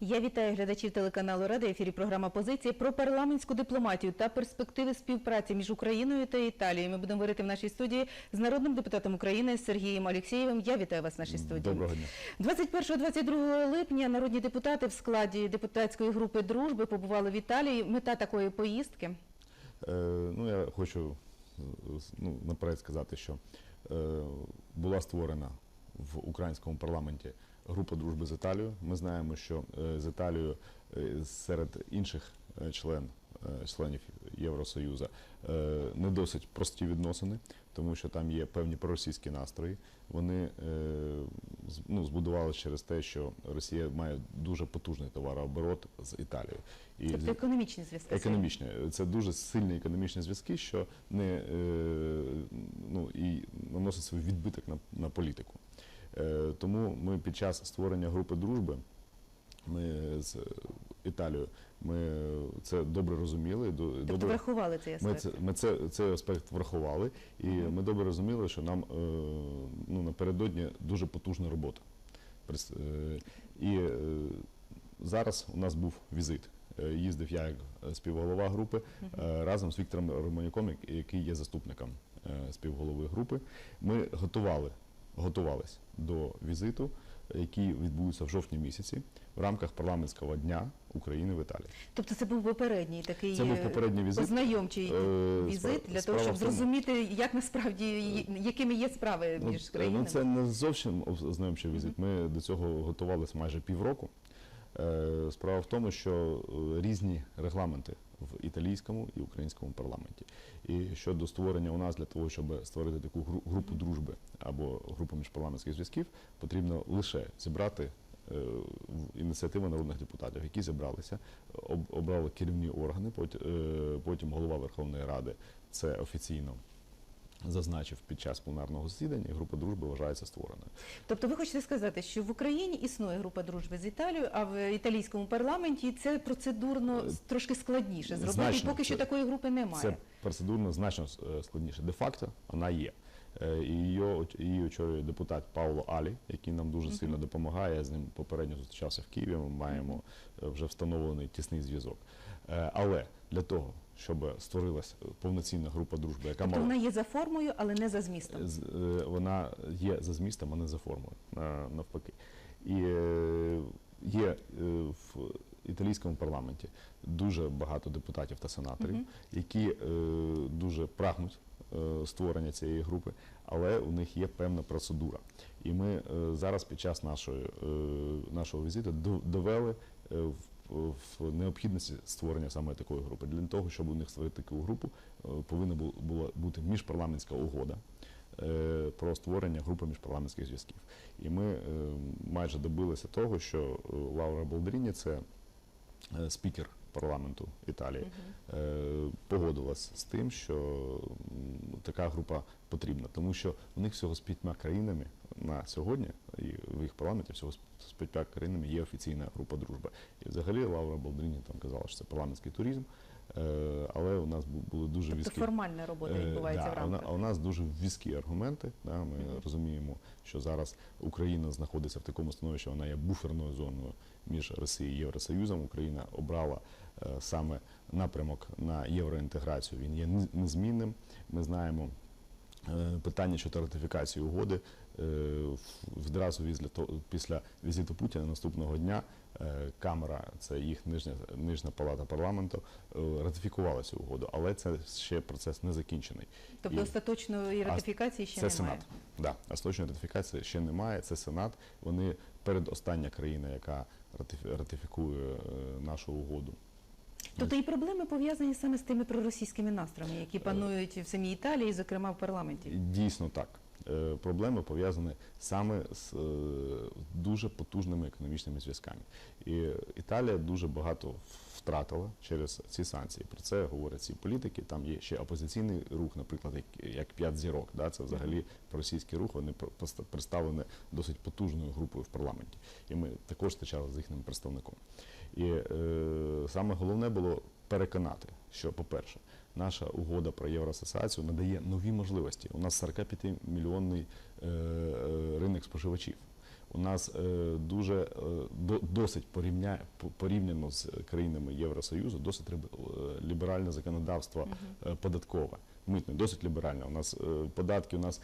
Я вітаю глядачів телеканалу Рада. Ефірі програма Позиція про парламентську дипломатію та перспективи співпраці між Україною та Італією. Ми будемо говорити в нашій студії з народним депутатом України Сергієм Алєксєєвим. Я вітаю вас в нашій студії. Доброго дня. 21-22 липня народні депутати в складі депутатської групи дружби побували в Італії. Мета такої поїздки. Е, ну, я хочу ну, наперед сказати, що е, була створена в українському парламенті група дружби з Італією. Ми знаємо, що е, з Італією е, серед інших е, член, членів Євросоюзу не досить прості відносини, тому що там є певні проросійські настрої. Вони ну, збудували через те, що Росія має дуже потужний товарооборот з Італією. І Тобто економічні зв'язки. Економічні. Це дуже сильні економічні зв'язки, що не ну, і наносить свій відбиток на, на політику. Е, тому ми під час створення групи дружби ми з Італією ми це добре розуміли. Тобто добре, врахували цей ми це, ми це, цей аспект врахували, і ми добре розуміли, що нам е, ну, напередодні дуже потужна робота. Е, І зараз у нас був візит. Їздив я як співголова групи разом з Віктором Романюком, який є заступником співголови групи. Ми готували, готувались до візиту, який відбудеться в жовтні місяці в рамках парламентського дня України в Італії. Тобто це був попередній такий Це був е, попередній візит. ознайомчий Е, візит для того, щоб зрозуміти, як насправді якими є справи Ну, між е, країнами. Ну, це не зовсім ознайомчий візит. Ми до цього готувалися майже півроку. Е, Справа в тому, що е, різні регламенти в італійському і українському парламенті. І щодо створення у нас для того, щоб створити таку групу дружби або групу міжпарламентських зв'язків, потрібно лише зібрати е, ініціативи народних депутатів, які зібралися, обрали керівні органи, потім голова Верховної Ради це офіційно зазначив під час пленарного засідання, група дружби вважається створеною. Тобто ви хочете сказати, що в Україні існує група дружби з Італією, а в італійському парламенті це процедурно Е, трошки складніше зробити. значно. поки що такої групи немає. Це процедурно значно е, складніше. Де-факто вона є. Е, І її, її очолює депутат Пауло Алі, який нам дуже сильно допомагає. Я з ним попередньо зустрічався в Києві. Ми маємо е, вже встановлений тісний зв'язок. Е, Але для того, щоб створилась повноцінна група дружби, яка Тобто мала вона є за формою, але не за змістом. е, вона є за змістом, а не за формою, на- навпаки. І е, є е, в італійському парламенті дуже багато депутатів та сенаторів, які е, дуже прагнуть е, створення цієї групи, але у них є певна процедура. І ми е, зараз під час нашої, е, нашого візиту до- довели е, в в необхідності створення саме такої групи. Для того, щоб у них створити таку групу, е, повинна була бути міжпарламентська угода е, про створення групи міжпарламентських зв'язків. І ми е, майже добилися того, що Лаура Болдріні, це спікер парламенту Італії, погодилась з тим, що така група потрібна, тому що у них всього з п'ятьма країнами на сьогодні, і в їх парламенті всього з п'ятьма країнами є офіційна група дружби. І взагалі Лаура Болдріні там казала, що це парламентський туризм, е, але у нас бу- були дуже Тобто візкі формальна робота Е, відбувається да, в рамках. А у нас дуже візкі аргументи. Да, ми розуміємо, що зараз Україна знаходиться в такому становищі, вона є буферною зоною між Росією і Євросоюзом. Україна обрала е, саме напрямок на євроінтеграцію. Він є незмінним. Ми знаємо. е, Питання щодо ратифікації угоди відразу після візиту Путіна наступного дня е, Камера, це їх нижня нижня палата парламенту, е, ратифікувала цю угоду, але це ще процес не закінчений. Тобто І- остаточної ратифікації ще це немає. Сенат. Да, остаточної ратифікації ще немає. Це Сенат. Вони передостання країна, яка ратифі- ратифікує е, нашу угоду. Тобто і проблеми пов'язані саме з тими проросійськими настроями, Е, які панують в самій Італії, зокрема в парламенті. Дійсно так. Е, Проблеми пов'язані саме з е, дуже потужними економічними зв'язками. І Італія дуже багато втратила через ці санкції. Про це говорять ці політики. Там є ще опозиційний рух, наприклад, як, п'ять зірок. Да? Це взагалі російський рух. Вони представлені досить потужною групою в парламенті. І ми також зустрічалися з їхнім представником. І е, саме головне було переконати, що, по-перше, наша угода про євроасоціацію надає нові можливості. У нас 45 мільйонний е, е, ринок споживачів. у нас е, дуже досить порівня, порівняно з країнами Євросоюзу, досить ліберальне законодавство податкове. Митне, досить ліберальне. У нас податки, у нас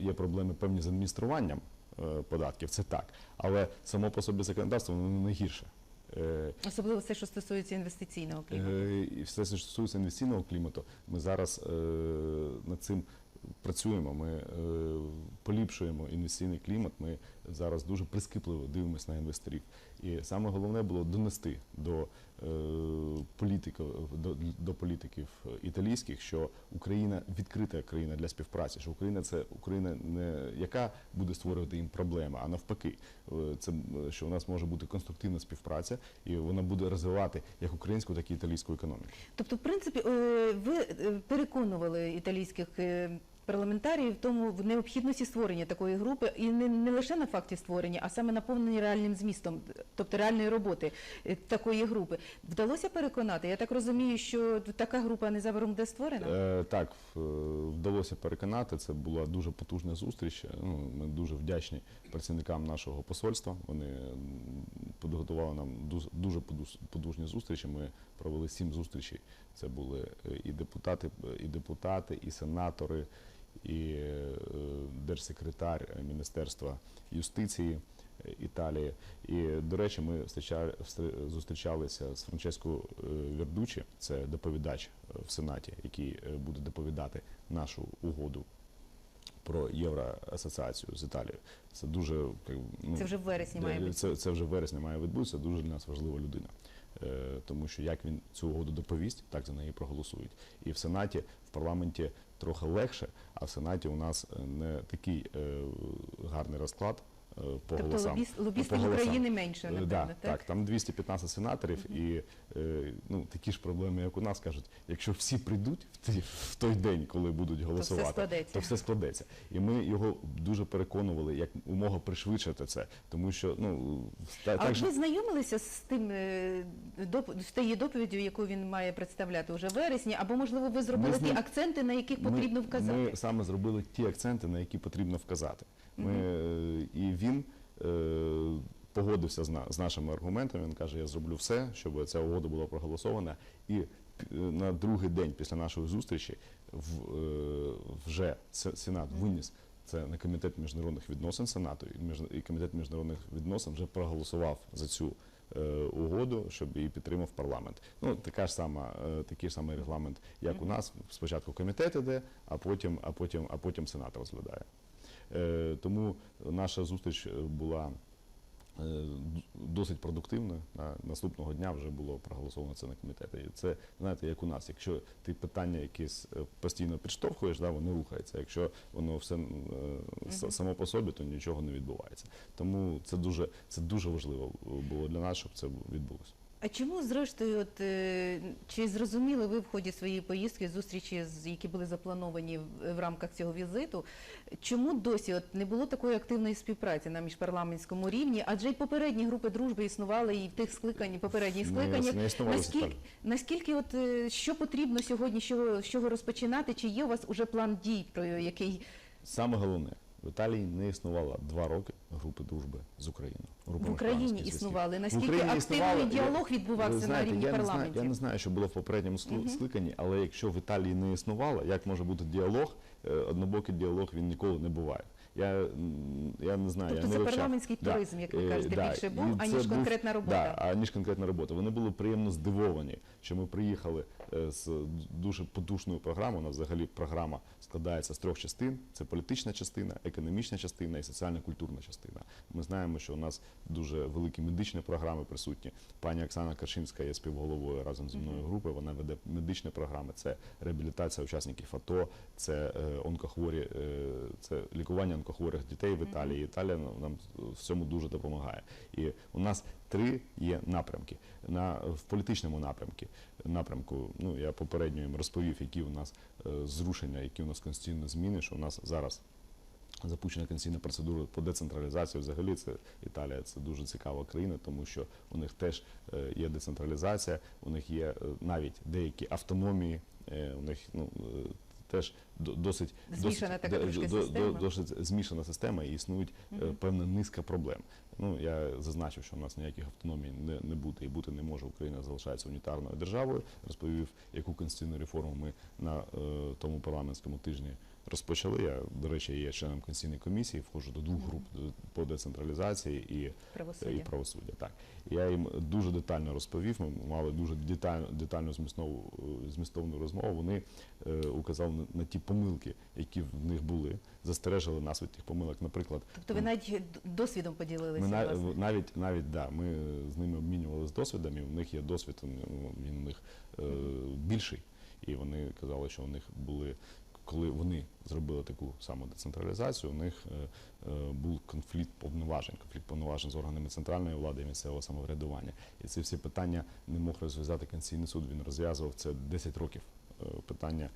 є проблеми певні з адмініструванням податків, це так. Але само по собі законодавство воно не гірше. Е, Особливо все, що стосується інвестиційного клімату. Е, І все, що стосується інвестиційного клімату, ми зараз е, над цим працюємо. Ми поліпшуємо інвестиційний клімат. Ми зараз дуже прискіпливо дивимося на інвесторів. І саме головне було донести до е, політиків, до, до політиків італійських, що Україна відкрита країна для співпраці, що Україна це Україна не яка буде створювати їм проблеми, а навпаки, Е, це що у нас може бути конструктивна співпраця, і вона буде розвивати як українську, так і італійську економіку. Тобто, в принципі, е, ви переконували італійських парламентаріїв в тому в необхідності створення такої групи, і не, не лише на факті створення, а саме наповнення реальним змістом, тобто реальної роботи е, такої групи. Вдалося переконати? Я так розумію, що така група незабаром буде створена. Е, так, вдалося переконати. Це була дуже потужна зустріч. Ну, ми дуже вдячні працівникам нашого посольства. Вони підготували нам дуже потужні зустрічі. Ми провели сім зустрічей. Це були е, і депутати, і депутати, і сенатори, і е, держсекретар Міністерства юстиції. е, Італії. І, до речі, ми зустрічалися з Франческо е, Вердучі, це доповідач в Сенаті, який буде доповідати нашу угоду про євроасоціацію з Італією. Це дуже ну, Це вже в вересні має бути. Це, це вже в вересні має відбутися. Дуже для нас важлива людина. Е, тому що як він цю угоду доповість, так за неї проголосують. І в Сенаті, в парламенті трохи легше, а в Сенаті у нас е, не такий е, гарний розклад. Е, По Тобто голосам. Ну, лобістів. України менше, Е, напевно, да, так? так, там 215 сенаторів, і е, ну, такі ж проблеми, як у нас, кажуть, якщо всі прийдуть в, той день, коли будуть голосувати, складеться. то все складеться. І ми його дуже переконували, як умога пришвидшити це, тому що ну та, А так ви знайомилися з тим з тією доповіддю, яку він має представляти уже в вересні, або можливо ви зробили з ті ним- акценти, на яких ми- потрібно вказати? Ми саме зробили ті акценти, на які потрібно вказати. Ми, е, І він е, погодився з, на, з нашими аргументами. Він каже, я зроблю все, щоб ця угода була проголосована. І е, на другий день після нашої зустрічі в, е, вже Сенат виніс це на комітет міжнародних відносин Сенату, і між- і комітет міжнародних відносин вже проголосував за цю е, угоду, щоб її підтримав парламент. Ну така ж сама, е, такий ж самий регламент, як у нас. Спочатку комітет іде, а потім, а потім, а потім Сенат розглядає. Е, тому наша зустріч е, була е, досить продуктивною. На- Наступного дня вже було проголосовано це на комітеті. І це знаєте, як у нас. Якщо ти питання якісь постійно підштовхуєш, да, вони рухаються. Якщо воно все само по собі, то нічого не відбувається. Тому це дуже, це дуже важливо було для нас, щоб це відбулося. А чому, зрештою, от, е, чи зрозуміли ви в ході своєї поїздки, зустрічі, які були заплановані в, рамках цього візиту, чому досі от, не було такої активної співпраці на міжпарламентському рівні? Адже й попередні групи дружби існували, і в тих скликаннях, попередніх Не- скликаннях. не існували наскільки, наскільки от, е, що потрібно сьогодні, чого, з чого розпочинати? Чи є у вас уже план дій, про який Саме головне, в Італії не існувало два роки групи дружби з Україною. Групи в Україні існували? Наскільки Україні активний існувало- діалог відбувався знаєте, на рівні я не знаю- я не знаю, що було в попередньому скликанні, але якщо в Італії не існувало, як може бути діалог? Е, Однобокий діалог він ніколи не буває. Я, я не знаю, Тобто я не це вивчав. парламентський туризм, як ви Е, кажете, да, більше був, аніж конкретна робота. Да, аніж конкретна робота. Вони були приємно здивовані, що ми приїхали з дуже потужною програмою. Нас взагалі програма складається з трьох частин: це політична частина, економічна частина і соціально-культурна частина. Ми знаємо, що у нас дуже великі медичні програми присутні. Пані Оксана Каршинська є співголовою разом зі мною групи. Вона веде медичні програми. Це реабілітація учасників АТО, це е, онкохворі, е, це лікування онкохворих дітей в Італії. Італія нам в цьому дуже допомагає. І у нас три є напрямки. На в політичному напрямку напрямку. Ну я попередньо їм розповів, які у нас е, зрушення, які у нас конституційні зміни. Що у нас зараз запущена конституційна процедура по децентралізації. Взагалі, це Італія це дуже цікава країна, тому що у них теж е, є децентралізація, у них є е, навіть деякі автономії. У них ну теж досить Змішана досить, така до- система. досить змішана система і існують Мгм. певна низка проблем. Ну я зазначив, що у нас ніяких автономій не, не буде і бути не може. Україна залишається унітарною державою. Розповів, яку конституційну реформу ми на е, тому парламентському тижні розпочали. Я, до речі, є членом конституційної комісії, входжу до двох груп е, по децентралізації і Правосуддя. і правосуддя. Так я їм дуже детально розповів. Ми мали дуже детально детальну змістовну змістовну розмову. Вони е, указали на, на ті помилки, які в них були, застережили нас від тих помилок. Наприклад, Тобто ви навіть досвідом поділилися. ми власне. навіть навіть да, ми з ними обмінювалися досвідом, і в них є досвід, він у них е, більший. І вони казали, що у них були, коли вони зробили таку саму децентралізацію, у них е, е, був конфлікт повноважень, конфлікт повноважень з органами центральної влади і місцевого самоврядування. І ці всі питання не мог розв'язати Конституційний суд. Він розв'язував це 10 років. Е, Питання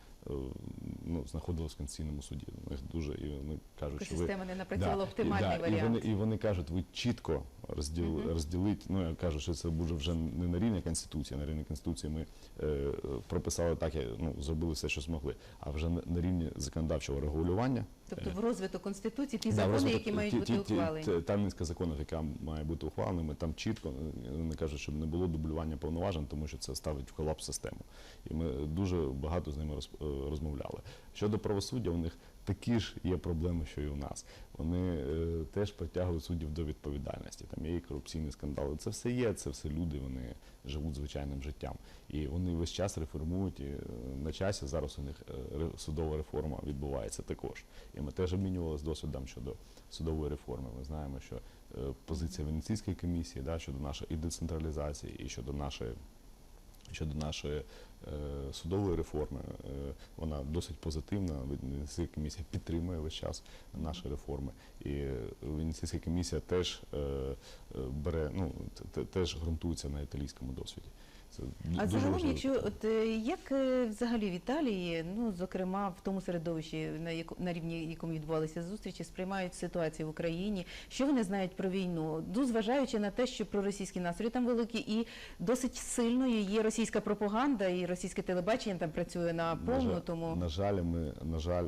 ну, знаходилось в Конституційному суді. У них дуже і вони кажуть, що ви Система не напрацювала Да, оптимальний і, да, варіант. І вони, і вони кажуть, ви чітко розділ, Мгм. розділить. Ну я кажу, що це буде вже не на рівні конституції. На рівні конституції ми е, е, прописали так, як, ну зробили все, що змогли. А вже на, рівні законодавчого регулювання. Тобто е, в розвиток Конституції ті да, закони, розвиток- які мають ті- бути ті- ухвалені. Та низка законів, яка має бути ухваленими, там чітко е, вони кажуть, щоб не було дублювання повноважень, тому що це ставить в колапс систему. І ми дуже багато з ними роз- е, розмовляли. Щодо правосуддя, у них такі ж є проблеми, що і у нас. Вони е, теж притягують суддів до відповідальності. Там є і корупційні скандали. Це все є, це все люди. Вони живуть звичайним життям. І вони весь час реформують. І е, на часі зараз у них е, судова реформа відбувається також. І ми теж обмінювалися досвідом щодо судової реформи. Ми знаємо, що е, позиція Венеційської комісії да, щодо нашої і децентралізації, і щодо нашої. Щодо нашої судової реформи, е, вона досить позитивна. Венеційська комісія підтримує весь час наші реформи. І е, Венеційська комісія теж е, е, бере, ну теж ґрунтується на італійському досвіді. Це А дуже загалом, важливо. якщо от е, як е, взагалі в Італії, ну зокрема в тому середовищі, на яко- на рівні якому відбувалися зустрічі, сприймають ситуацію в Україні, що вони знають про війну, ну зважаючи на те, що проросійські настрої там великі, і досить сильною є російська пропаганда, і російське телебачення там працює на На повну. жаль- Тому на жаль, ми на жаль,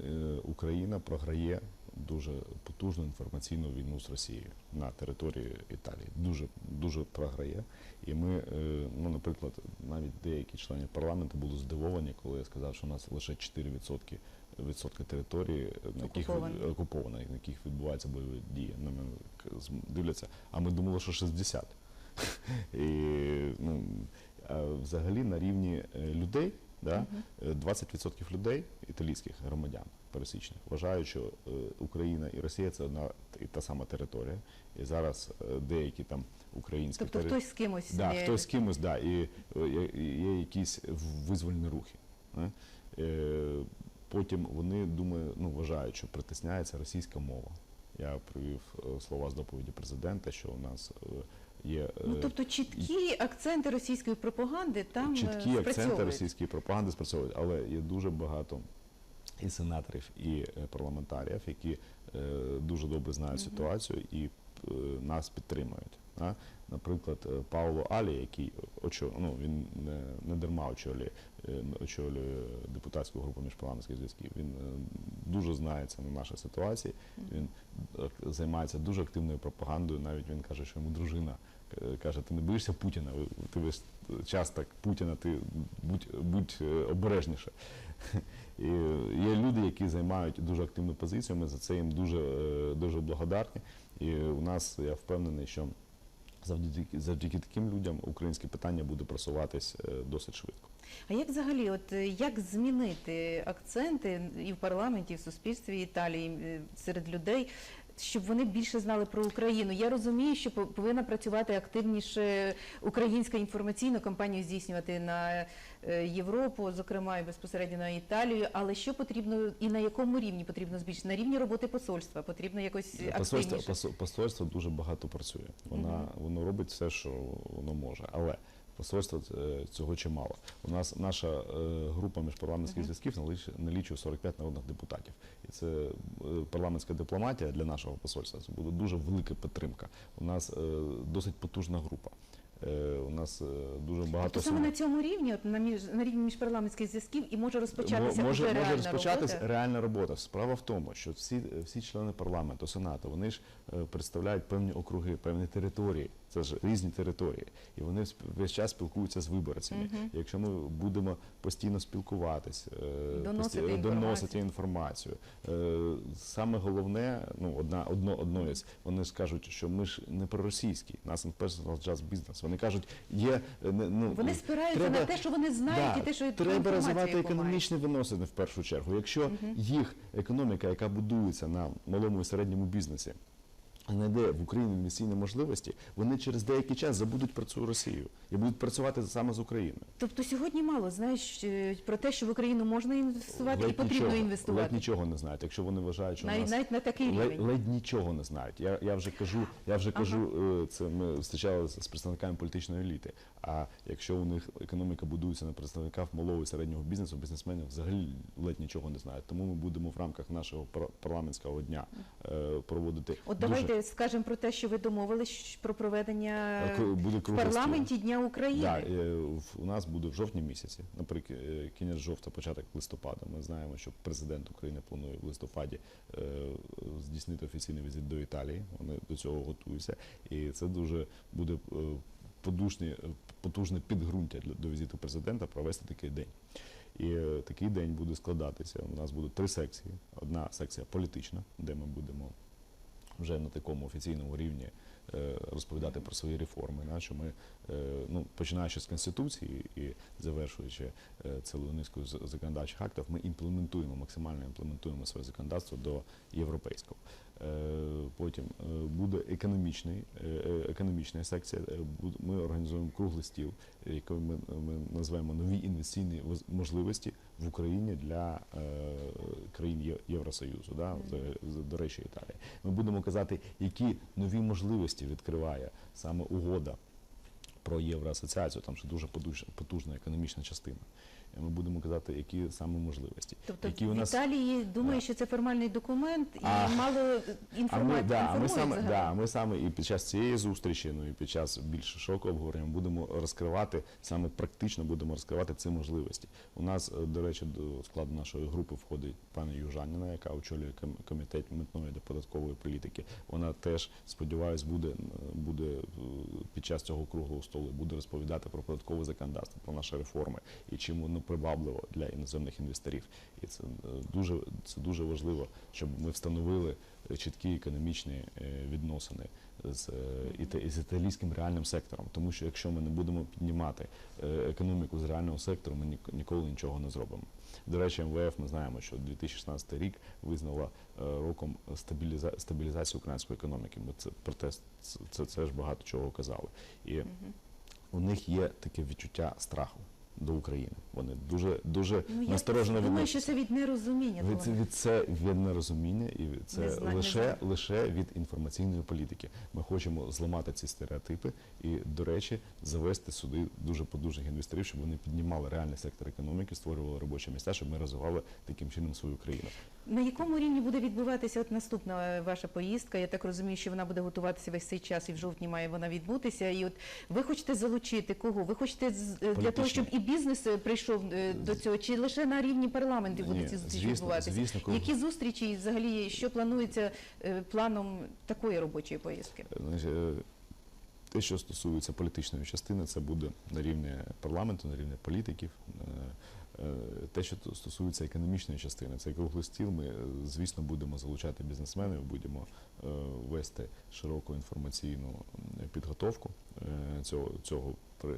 е, Україна програє дуже потужну інформаційну війну з Росією на території Італії. Дуже дуже програє. І ми, е, ну наприклад, навіть деякі члени парламенту були здивовані, коли я сказав, що у нас лише 4% відсотки території, на яких окуповано, на яких відбуваються бойові дії. На мене дивляться. А ми думали, що 60. І ну, взагалі на рівні е, людей, да, е, 20% людей, італійських громадян пересічних, вважають, що е, Україна і Росія це одна і та сама територія. І зараз е, деякі там українські тобто тери- хтось з кимось Да, не- хтось з кимось, да, і е, є, якісь визвольні рухи. Е, потім вони думаю, ну, вважають, що притисняється російська мова. Я привів е, слова з доповіді президента, що у нас е, є е, Ну тобто чіткі акценти російської пропаганди там е, чіткі акценти російської пропаганди спрацьовують, але є дуже багато і сенаторів, і е, парламентарів, які е, дуже добре знають Мгм. ситуацію і е, нас підтримують. Наприклад, е, Пауло Алі, який очо, ну, він не, дарма очолює, е, очолює депутатську групу міжпарламентських зв'язків. Він е, дуже знається на нашій ситуації. Він займається дуже активною пропагандою. Навіть він каже, що йому дружина каже: ти не боїшся Путіна? Ти весь час так Путіна, ти будь, будь обережніше. І є люди, які займають дуже активну позицію. Ми за це їм дуже, дуже благодарні. І у нас я впевнений, що завдяки, завдяки таким людям українське питання буде просуватись е, досить швидко. А як взагалі, от е, як змінити акценти і в парламенті, і в суспільстві Італії е, серед людей, щоб вони більше знали про Україну? Я розумію, що по- повинна працювати активніше українська інформаційна кампанія здійснювати на Європу, зокрема і безпосередньо на Італію. Але що потрібно і на якому рівні потрібно збільшити? На рівні роботи посольства потрібно якось Посольство, активніше. посо- посольство дуже багато працює. Вона, Воно робить все, що воно може. Але посольство е, цього чимало. У нас наша е, група міжпарламентських зв'язків налічує 45 народних депутатів. І це е, парламентська дипломатія для нашого посольства. Це буде дуже велика підтримка. У нас е, досить потужна група. Е, У нас е, дуже багато Тобто саме на цьому рівні, от на між на рівні міжпарламентських зв'язків, і може розпочатися Мо- може, може реальна розпочатись робота. реальна робота. Справа в тому, що всі, всі члени парламенту, сенату, вони ж е, представляють певні округи, певні території. Це ж різні території, і вони весь час спілкуються з виборцями. Якщо ми будемо постійно спілкуватись, е, Доносити пості- інформацію. доносити інформацію. Е, Саме головне, ну одна одно одно із, вони скажуть, що ми ж не проросійські, нас personal just business. Вони кажуть, є е, ну Вони спираються треба- на те, що вони знають, Да, і те, що треба розвивати економічні виносини в першу чергу. Якщо їх економіка, яка будується на малому і середньому бізнесі, знайде в Україні інвестиційні можливості, вони через деякий час забудуть про цю Росію і будуть працювати саме з Україною. Тобто сьогодні мало знаєш е, про те, що в Україну можна інвестувати і потрібно нічого, інвестувати. Ледь нічого не знають. Якщо вони вважають, що навіть, нас навіть на такий ледь, рівень. ледь нічого не знають. Я, я вже кажу, я вже кажу, е, це ми зустрічалися з представниками політичної еліти. А якщо у них економіка будується на представниках малого і середнього бізнесу, бізнесменів взагалі ледь нічого не знають. Тому ми будемо в рамках нашого пар- парламентського дня е, проводити От дуже давайте скажемо про те, що ви домовились про проведення Е, буде в парламенті Дня України. Да, е, у нас буде в жовтні місяці, наприклад, е, кінець жовтня, початок листопада. Ми знаємо, що президент України планує в листопаді здійснити офіційний візит до Італії. Вони до цього готуються, і це дуже буде подушні, потужне підґрунтя до візиту президента провести такий день. І такий день буде складатися. У нас будуть три секції. Одна секція політична, де ми будемо вже на такому офіційному рівні е, розповідати про свої реформи. наче ми, е, ну, починаючи з Конституції і завершуючи цілу низку законодавчих актів, ми імплементуємо, максимально імплементуємо своє законодавство до європейського. Е, Потім е, буде економічний, е, економічна секція. Ми організуємо круглий стіл, який ми, ми називаємо нові інвестиційні можливості в Україні для країн Євросоюзу, да, до речі, Італії. Ми будемо казати, які нові можливості відкриває саме угода про євроасоціацію, там ще дуже потуж- потужна економічна частина. Ми будемо казати, які саме можливості. Тобто які в у нас Італії думає, що це формальний документ і А- мало інформації. да, ми саме, да, ми саме і під час цієї зустрічі, ну і під час більш широкого обговорення будемо розкривати, саме практично будемо розкривати ці можливості. У нас, е, до речі, до складу нашої групи входить пані Южаніна, яка очолює комітет митної та податкової політики. Вона теж, сподіваюсь, буде, буде е, під час цього круглого столу буде розповідати про податкове законодавство, про наші реформи і чим воно привабливо для іноземних інвесторів. І це е, дуже це дуже важливо, щоб ми встановили чіткі економічні е, відносини з, е, з італійським реальним сектором. Тому що якщо ми не будемо піднімати економіку з реального сектору, ми нік- ніколи нічого не зробимо. До речі, МВФ ми знаємо, що 2016 рік визнала роком стабіліза- стабілізації української економіки. Ми це про те, це, це, це ж багато чого казали. І у них є таке відчуття страху до України. Вони дуже дуже Ну, я насторожено думаю, що це від нерозуміння. Від, того. від це від нерозуміння і це Не лише, лише від інформаційної політики. Ми хочемо зламати ці стереотипи і, до речі, завести сюди дуже подужних інвесторів, щоб вони піднімали реальний сектор економіки, створювали робочі місця, щоб ми розвивали таким чином свою країну. На якому рівні буде відбуватися от наступна е, ваша поїздка? Я так розумію, що вона буде готуватися весь цей час, і в жовтні має вона відбутися. І от ви хочете залучити кого? Ви хочете е, для того, щоб і бізнес е, прийшов е, до цього, чи лише на рівні парламенту будуть ці зустрічі відбуватися? звісно, коли- Які зустрічі і взагалі що планується е, планом такої робочої поїздки? Е, Те, що стосується політичної частини, це буде на рівні парламенту, на рівні політиків. Те, що то- стосується економічної частини, це круглий стіл. Ми, звісно, будемо залучати бізнесменів, будемо вести широку інформаційну підготовку цього, цього,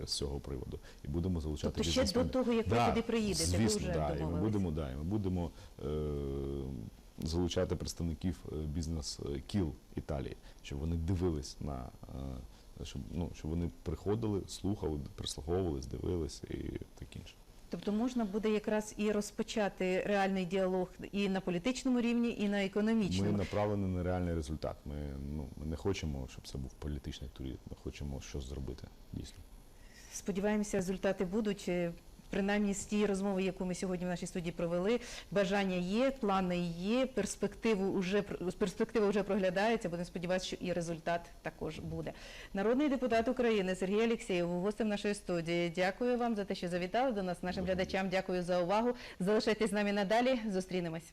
з цього приводу. І будемо залучати Тобто ще до того, як ви туди приїдете, ви звісно, вже да, і ми будемо, да, і ми будемо е, залучати представників е, бізнес-кіл Італії, щоб вони дивились на е, щоб, ну, щоб вони приходили, слухали, прислуховувались, дивились і таке інше. Тобто можна буде якраз і розпочати реальний діалог і на політичному рівні, і на Ми направлені на реальний результат. Ми, ну, ми не хочемо, щоб це був політичний турнір. Ми хочемо щось зробити дійсно. Сподіваємося, результати будуть. Е, принаймні з тієї розмови, яку ми сьогодні в нашій студії провели. Бажання є, плани є, перспективу уже перспектива вже проглядається. Будемо сподіватися, що і результат також буде. Народний депутат України Сергій Алєксєєв, гостем нашої студії. Дякую вам за те, що завітали до нас. Нашим глядачам дякую за увагу. Залишайтесь з нами надалі. Зустрінемось.